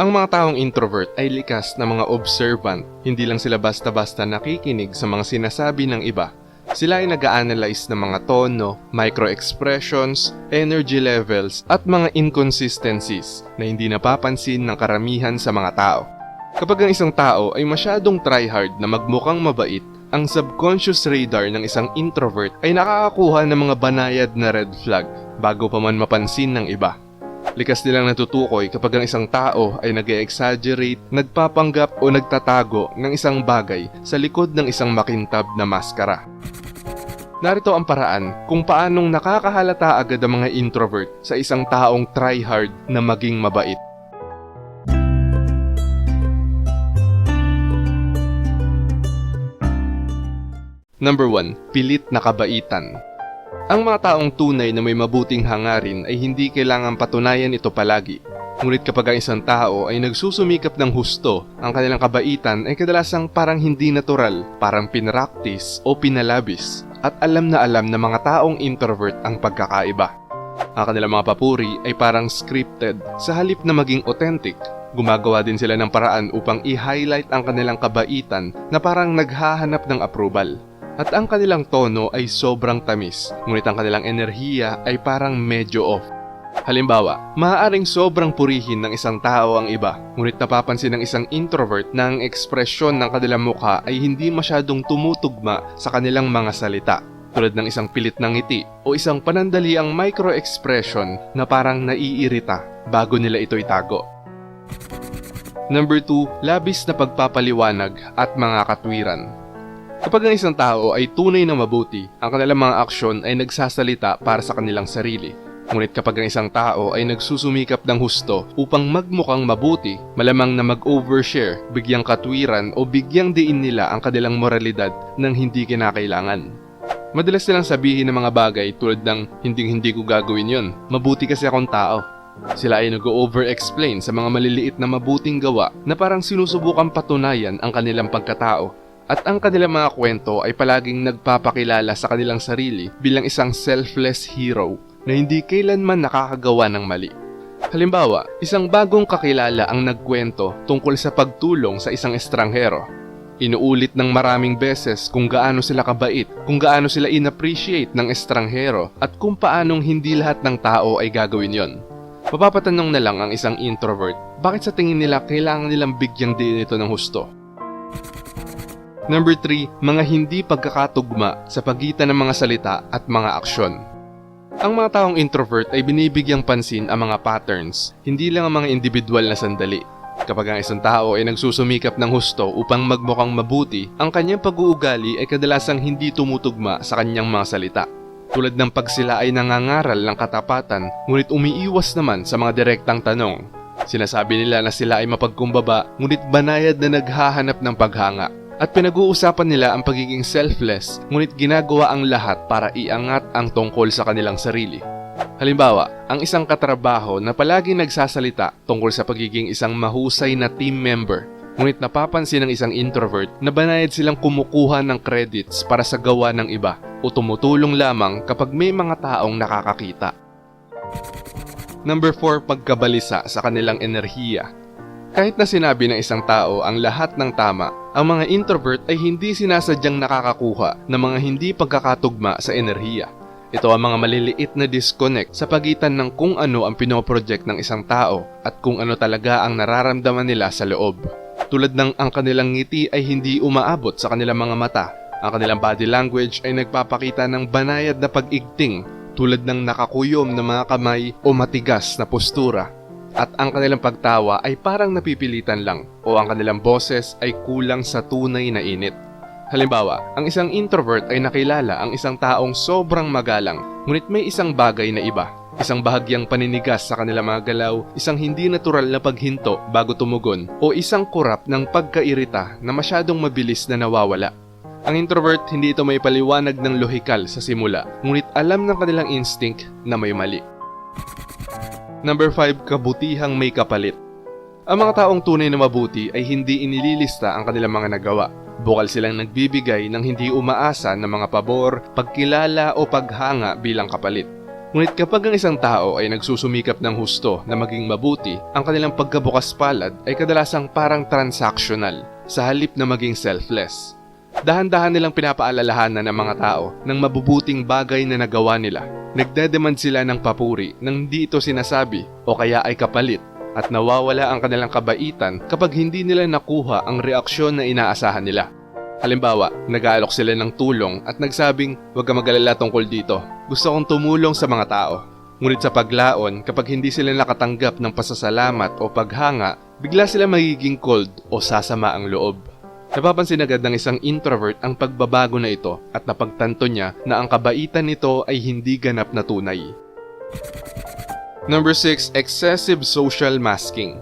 Ang mga taong introvert ay likas na mga observant. Hindi lang sila basta-basta nakikinig sa mga sinasabi ng iba. Sila ay nag-analyze ng mga tono, micro-expressions, energy levels, at mga inconsistencies na hindi napapansin ng karamihan sa mga tao. Kapag ang isang tao ay masyadong tryhard na magmukhang mabait, ang subconscious radar ng isang introvert ay nakakakuha ng mga banayad na red flag bago pa man mapansin ng iba. Likas nilang natutukoy kapag ang isang tao ay nag exaggerate nagpapanggap o nagtatago ng isang bagay sa likod ng isang makintab na maskara. Narito ang paraan kung paanong nakakahalata agad ang mga introvert sa isang taong tryhard na maging mabait. Number 1. Pilit na kabaitan. Ang mga taong tunay na may mabuting hangarin ay hindi kailangan patunayan ito palagi. Ngunit kapag ang isang tao ay nagsusumikap ng husto, ang kanilang kabaitan ay kadalasang parang hindi natural, parang pinraktis o pinalabis, at alam na alam ng mga taong introvert ang pagkakaiba. Ang kanilang mga papuri ay parang scripted sa halip na maging authentic. Gumagawa din sila ng paraan upang i-highlight ang kanilang kabaitan na parang naghahanap ng approval. At ang kanilang tono ay sobrang tamis, ngunit ang kanilang enerhiya ay parang medyo off. Halimbawa, maaaring sobrang purihin ng isang tao ang iba, ngunit napapansin ng isang introvert na ang ekspresyon ng kanilang mukha ay hindi masyadong tumutugma sa kanilang mga salita, tulad ng isang pilit ng ngiti o isang panandaliang micro-expression na parang naiirita bago nila ito itago. Number 2, labis na pagpapaliwanag at mga katwiran. Kapag ang isang tao ay tunay na mabuti, ang kanilang mga aksyon ay nagsasalita para sa kanilang sarili. Ngunit kapag ang isang tao ay nagsusumikap ng husto upang magmukhang mabuti, malamang na mag-overshare, bigyang katwiran o bigyang diin nila ang kanilang moralidad ng hindi kinakailangan. Madalas silang sabihin ng mga bagay tulad ng hindi hindi ko gagawin yon. Mabuti kasi akong tao. Sila ay nag-over-explain sa mga maliliit na mabuting gawa na parang sinusubukan patunayan ang kanilang pagkatao at ang kanilang mga kwento ay palaging nagpapakilala sa kanilang sarili bilang isang selfless hero na hindi kailanman nakakagawa ng mali. Halimbawa, isang bagong kakilala ang nagkwento tungkol sa pagtulong sa isang estranghero. Inuulit ng maraming beses kung gaano sila kabait, kung gaano sila inappreciate ng estranghero at kung paanong hindi lahat ng tao ay gagawin yon. Mapapatanong na lang ang isang introvert, bakit sa tingin nila kailangan nilang bigyang din ito ng husto? Number 3, mga hindi pagkakatugma sa pagitan ng mga salita at mga aksyon. Ang mga taong introvert ay binibigyang pansin ang mga patterns, hindi lang ang mga individual na sandali. Kapag ang isang tao ay nagsusumikap ng husto upang magmukhang mabuti, ang kanyang pag-uugali ay kadalasang hindi tumutugma sa kanyang mga salita. Tulad ng pag sila ay nangangaral ng katapatan, ngunit umiiwas naman sa mga direktang tanong. Sinasabi nila na sila ay mapagkumbaba, ngunit banayad na naghahanap ng paghanga. At pinag-uusapan nila ang pagiging selfless, ngunit ginagawa ang lahat para iangat ang tungkol sa kanilang sarili. Halimbawa, ang isang katrabaho na palaging nagsasalita tungkol sa pagiging isang mahusay na team member, ngunit napapansin ng isang introvert na banayad silang kumukuha ng credits para sa gawa ng iba o tumutulong lamang kapag may mga taong nakakakita. Number 4, pagkabalisa sa kanilang enerhiya. Kahit na sinabi ng isang tao ang lahat ng tama, ang mga introvert ay hindi sinasadyang nakakakuha ng mga hindi pagkakatugma sa enerhiya. Ito ang mga maliliit na disconnect sa pagitan ng kung ano ang pinoproject ng isang tao at kung ano talaga ang nararamdaman nila sa loob. Tulad ng ang kanilang ngiti ay hindi umaabot sa kanilang mga mata, ang kanilang body language ay nagpapakita ng banayad na pag-igting tulad ng nakakuyom na mga kamay o matigas na postura at ang kanilang pagtawa ay parang napipilitan lang o ang kanilang boses ay kulang sa tunay na init. Halimbawa, ang isang introvert ay nakilala ang isang taong sobrang magalang ngunit may isang bagay na iba. Isang bahagyang paninigas sa kanilang mga galaw, isang hindi natural na paghinto bago tumugon, o isang kurap ng pagkairita na masyadong mabilis na nawawala. Ang introvert hindi ito may paliwanag ng lohikal sa simula, ngunit alam ng kanilang instinct na may mali. Number 5, kabutihang may kapalit. Ang mga taong tunay na mabuti ay hindi inililista ang kanilang mga nagawa. Bukal silang nagbibigay ng hindi umaasa ng mga pabor, pagkilala o paghanga bilang kapalit. Ngunit kapag ang isang tao ay nagsusumikap ng husto na maging mabuti, ang kanilang pagkabukas palad ay kadalasang parang transactional sa halip na maging selfless. Dahan-dahan nilang pinapaalalahanan ng mga tao ng mabubuting bagay na nagawa nila. Nagdedemand sila ng papuri nang di ito sinasabi o kaya ay kapalit at nawawala ang kanilang kabaitan kapag hindi nila nakuha ang reaksyon na inaasahan nila. Halimbawa, nag-aalok sila ng tulong at nagsabing, huwag ka mag-alala tungkol dito. Gusto kong tumulong sa mga tao. Ngunit sa paglaon, kapag hindi sila nakatanggap ng pasasalamat o paghanga, bigla sila magiging cold o sasama ang loob. Napapansin agad ng isang introvert ang pagbabago na ito at napagtanto niya na ang kabaitan nito ay hindi ganap na tunay. Number 6. Excessive social masking.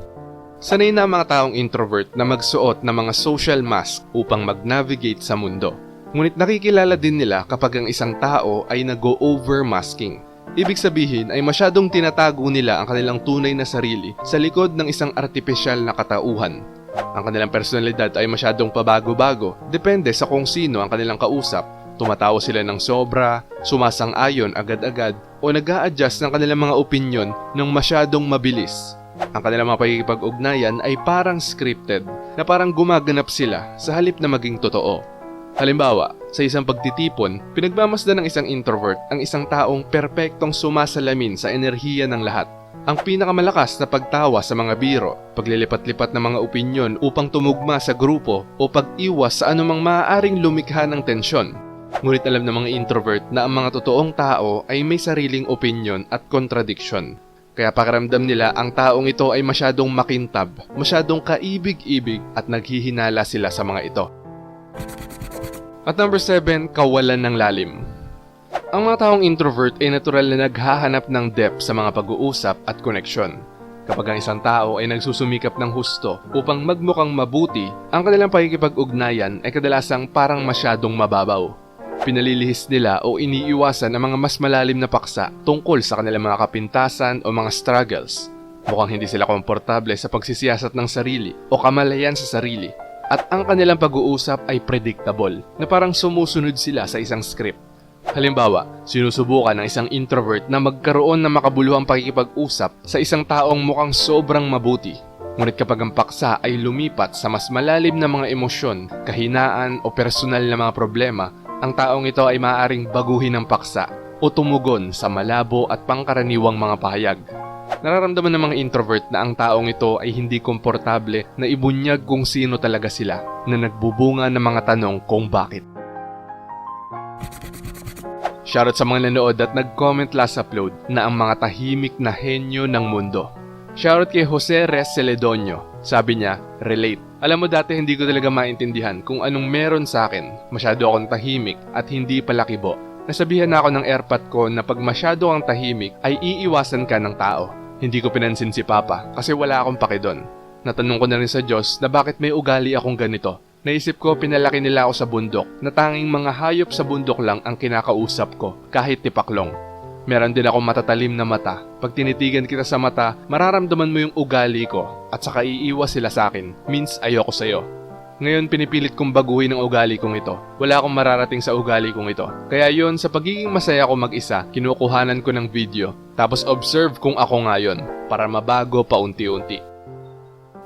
Sanay na ang mga taong introvert na magsuot ng mga social mask upang mag-navigate sa mundo. Ngunit nakikilala din nila kapag ang isang tao ay nag-over masking. Ibig sabihin ay masyadong tinatago nila ang kanilang tunay na sarili sa likod ng isang artipisyal na katauhan. Ang kanilang personalidad ay masyadong pabago-bago, depende sa kung sino ang kanilang kausap. Tumatawa sila ng sobra, sumasang-ayon agad-agad, o nag adjust ng kanilang mga opinyon ng masyadong mabilis. Ang kanilang mga pagkikipag-ugnayan ay parang scripted na parang gumaganap sila sa halip na maging totoo. Halimbawa, sa isang pagtitipon, pinagmamasdan ng isang introvert ang isang taong perpektong sumasalamin sa enerhiya ng lahat. Ang pinakamalakas na pagtawa sa mga biro, paglilipat-lipat ng mga opinyon upang tumugma sa grupo o pag-iwas sa anumang maaaring lumikha ng tensyon. Ngunit alam ng mga introvert na ang mga totoong tao ay may sariling opinyon at contradiction. Kaya pakiramdam nila ang taong ito ay masyadong makintab, masyadong kaibig-ibig at naghihinala sila sa mga ito. At number 7, kawalan ng lalim. Ang mga taong introvert ay natural na naghahanap ng depth sa mga pag-uusap at koneksyon. Kapag ang isang tao ay nagsusumikap ng husto upang magmukhang mabuti, ang kanilang pakikipag-ugnayan ay kadalasang parang masyadong mababaw pinalilihis nila o iniiwasan ang mga mas malalim na paksa tungkol sa kanilang mga kapintasan o mga struggles. Mukhang hindi sila komportable sa pagsisiyasat ng sarili o kamalayan sa sarili at ang kanilang pag-uusap ay predictable na parang sumusunod sila sa isang script. Halimbawa, sinusubukan ng isang introvert na magkaroon ng makabuluhang pakikipag-usap sa isang taong mukhang sobrang mabuti. Ngunit kapag ang paksa ay lumipat sa mas malalim na mga emosyon, kahinaan o personal na mga problema, ang taong ito ay maaaring baguhin ng paksa o tumugon sa malabo at pangkaraniwang mga pahayag. Nararamdaman ng mga introvert na ang taong ito ay hindi komportable na ibunyag kung sino talaga sila na nagbubunga ng mga tanong kung bakit. Shoutout sa mga nanood at nag-comment last upload na ang mga tahimik na henyo ng mundo. Shoutout kay Jose Res Celedonio. Sabi niya, relate. Alam mo dati hindi ko talaga maintindihan kung anong meron sa akin. Masyado akong tahimik at hindi palakibo. Nasabihan na ako ng airpot ko na pag masyado kang tahimik ay iiwasan ka ng tao. Hindi ko pinansin si Papa kasi wala akong pake doon. Natanong ko na rin sa Diyos na bakit may ugali akong ganito. Naisip ko pinalaki nila ako sa bundok na tanging mga hayop sa bundok lang ang kinakausap ko kahit tipaklong. Meron din akong matatalim na mata. Pag tinitigan kita sa mata, mararamdaman mo yung ugali ko at saka iiwas sila sa akin. Means ayoko sa'yo. Ngayon pinipilit kong baguhin ang ugali kong ito. Wala akong mararating sa ugali kong ito. Kaya yon sa pagiging masaya ko mag-isa, kinukuhanan ko ng video. Tapos observe kung ako ngayon para mabago paunti-unti.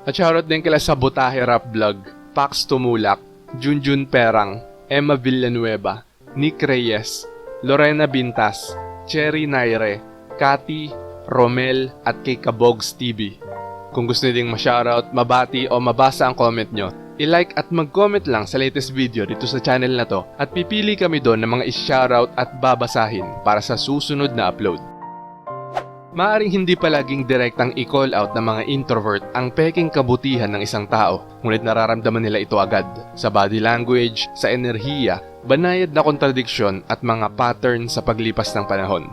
At shoutout din kila sa Butahe Rap Vlog, Pax Tumulak, Junjun Perang, Emma Villanueva, Nick Reyes, Lorena Bintas, Cherry Naire, Kati, Romel at kay Kabogs TV. Kung gusto niyo ding ma-shoutout, mabati o mabasa ang comment nyo, i-like at mag-comment lang sa latest video dito sa channel na to at pipili kami doon ng mga i-shoutout at babasahin para sa susunod na upload. Maaring hindi palaging direktang i-call out ng mga introvert ang peking kabutihan ng isang tao, ngunit nararamdaman nila ito agad sa body language, sa enerhiya, banayad na kontradiksyon at mga pattern sa paglipas ng panahon.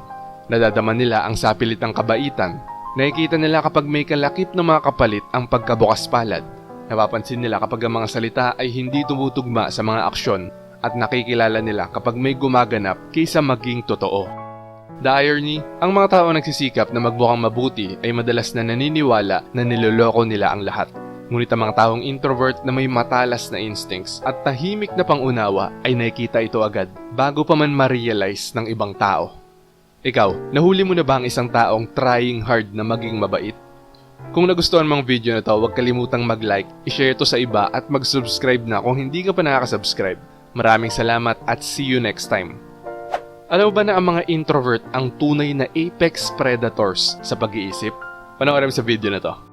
Nadadaman nila ang sapilitang kabaitan. Nakikita nila kapag may kalakip na mga kapalit ang pagkabukas palad. Napapansin nila kapag ang mga salita ay hindi tumutugma sa mga aksyon at nakikilala nila kapag may gumaganap kaysa maging totoo. The irony, ang mga tao nagsisikap na magbukang mabuti ay madalas na naniniwala na niloloko nila ang lahat. Ngunit ang mga taong introvert na may matalas na instincts at tahimik na pangunawa ay nakikita ito agad bago pa man ma-realize ng ibang tao. Ikaw, nahuli mo na ba ang isang taong trying hard na maging mabait? Kung nagustuhan mong video na to, huwag kalimutang mag-like, ishare to sa iba at mag-subscribe na kung hindi ka pa nakakasubscribe. Maraming salamat at see you next time. Alam ba na ang mga introvert ang tunay na apex predators sa pag-iisip? Panoorin sa video na to.